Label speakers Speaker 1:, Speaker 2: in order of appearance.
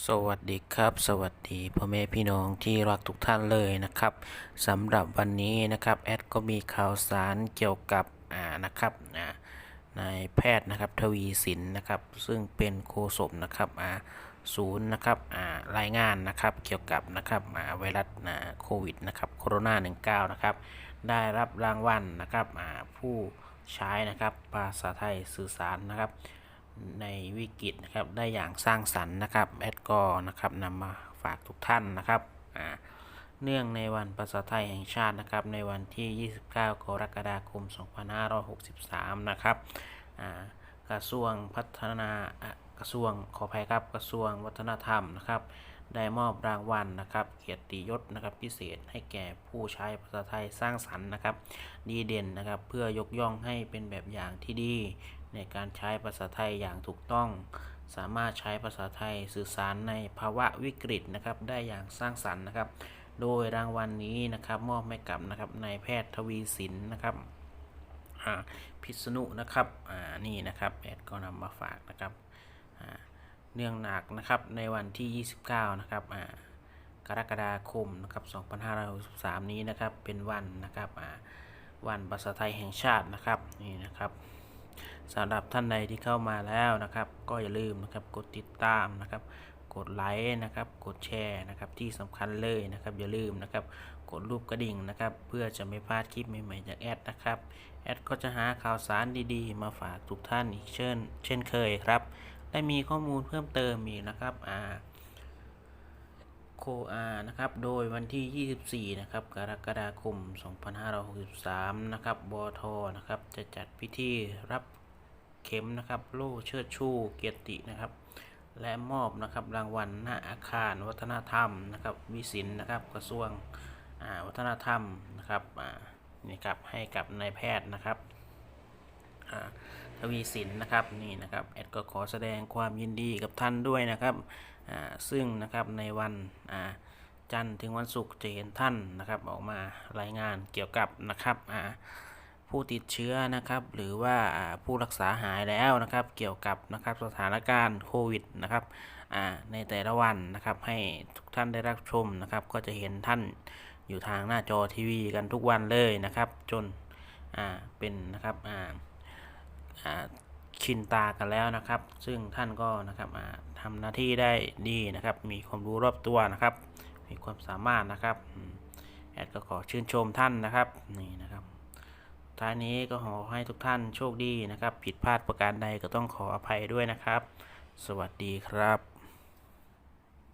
Speaker 1: สวัสดีครับ สวัสดีพ่อแม่พี่น้องที่รักทุกท่านเลยนะครับสำหรับวันนี้นะครับแอดก็มีข่าวสารเกี่ยวกับอ่านะครับอ่านายแพทย์นะครับทวีสินนะครับ ซึ่งเป็นโฆษกนะครับอ่าศูนย์นะครับอ่ารายงานนะครับเกี่ยวกับนะครับอ่าไวรัสอ่าโควิดนะครับโคโรนา19นะครับได้รับรางวัลนะครับอ่าผู้ใช้นะครับภาษาไทยสื่อสารนะครับ ในวิกฤตนะครับได้อย่างสร้างสรรค์นะครับแอดก็นะครับนำมาฝากทุกท่านนะครับเนื่องในวันภาษาไทยแห่งชาตินะครับในวันที่ 29 กรกฎาคม 2563 นะครับกระทรวงพัฒนากระทรวงขออภัยครับกระทรวงวัฒนธรรมนะครับ ได้มอบรางวัลนะครับ เกียรติยศนะครับพิเศษให้แก่ผู้ใช้ภาษาไทยสร้างสรรค์นะครับ ดีเด่นนะครับ เพื่อยกย่องให้เป็นแบบอย่างที่ดี ในการใช้ภาษาไทยอย่างถูกต้อง สามารถใช้ภาษาไทยสื่อสารในภาวะวิกฤตนะครับ ได้อย่างสร้างสรรค์นะครับ โดยรางวัลนนี้นะครับ มอบให้กับนะครับนายแพทย์ทวีสินนะครับพิษณุนะครับอ่านี่นะครับแอดก็นำมาฝากนะครับเนื่องหนักนะครับในวันที่ 29 นะครับกรกฎาคมนะครับ2563 นี้นะครับเป็นวันนะครับวันภาษาไทยแห่งชาตินะครับนี่นะครับ สำหรับท่านใดที่เข้ามาแล้วนะครับ ก็อย่าลืมนะครับกดติดตามนะครับ กดไลค์นะครับ กดแชร์นะครับ ที่สำคัญเลยนะครับ อย่าลืมนะครับ กดรูปกระดิ่งนะครับ เพื่อจะไม่พลาดคลิปใหม่ๆจากแอดนะครับแอดก็จะหาข่าวสารดีๆ มาฝากทุกท่านอีกเช่น เช่นเคยครับและมีข้อมูลเพิ่มเติมอีกนะครับอ่า โคอานะครับ โดยวันที่ 24 นะครับ กรกฎาคม 2563 นะครับ บอทนะครับ จะจัดพิธีรับเข็มนะครับ โล่เชิดชูเกียรตินะครับ และมอบนะครับรางวัลหน้าอาคารวัฒนธรรมนะครับ วิสินนะครับ กระทรวงวัฒนธรรมนะครับนี่ครับให้กับนายแพทย์นะครับอ่า ทวีสินนะครับนี่นะครับแอดก็ขอแสดงความยินดีกับท่านด้วยนะครับซึ่งนะครับในวันจันทร์ถึงวันศุกร์จะเห็นท่านนะครับออกมารายงานเกี่ยวกับนะครับผู้ติดเชื้อนะครับหรือว่าผู้รักษาหายแล้วนะครับเกี่ยวกับนะครับสถานการณ์โควิดนะครับในแต่ละวันนะครับให้ทุกท่านได้รับชมนะครับก็จะเห็นท่านอยู่ทางหน้าจอทีวีกันทุกวันเลยนะครับ จนเป็นนะครับ ชินตากันแล้วนะครับ ซึ่งท่านก็นะครับทำหน้าที่ได้ดีนะครับ มีความรู้รอบตัวนะครับ มีความสามารถนะครับแอดก็ขอชื่นชมท่านนะครับนี่นะครับท้ายนี้ก็ขอให้ทุกท่านโชคดีนะครับ ผิดพลาดประการใดก็ต้องขออภัยด้วยนะครับ สวัสดีครับ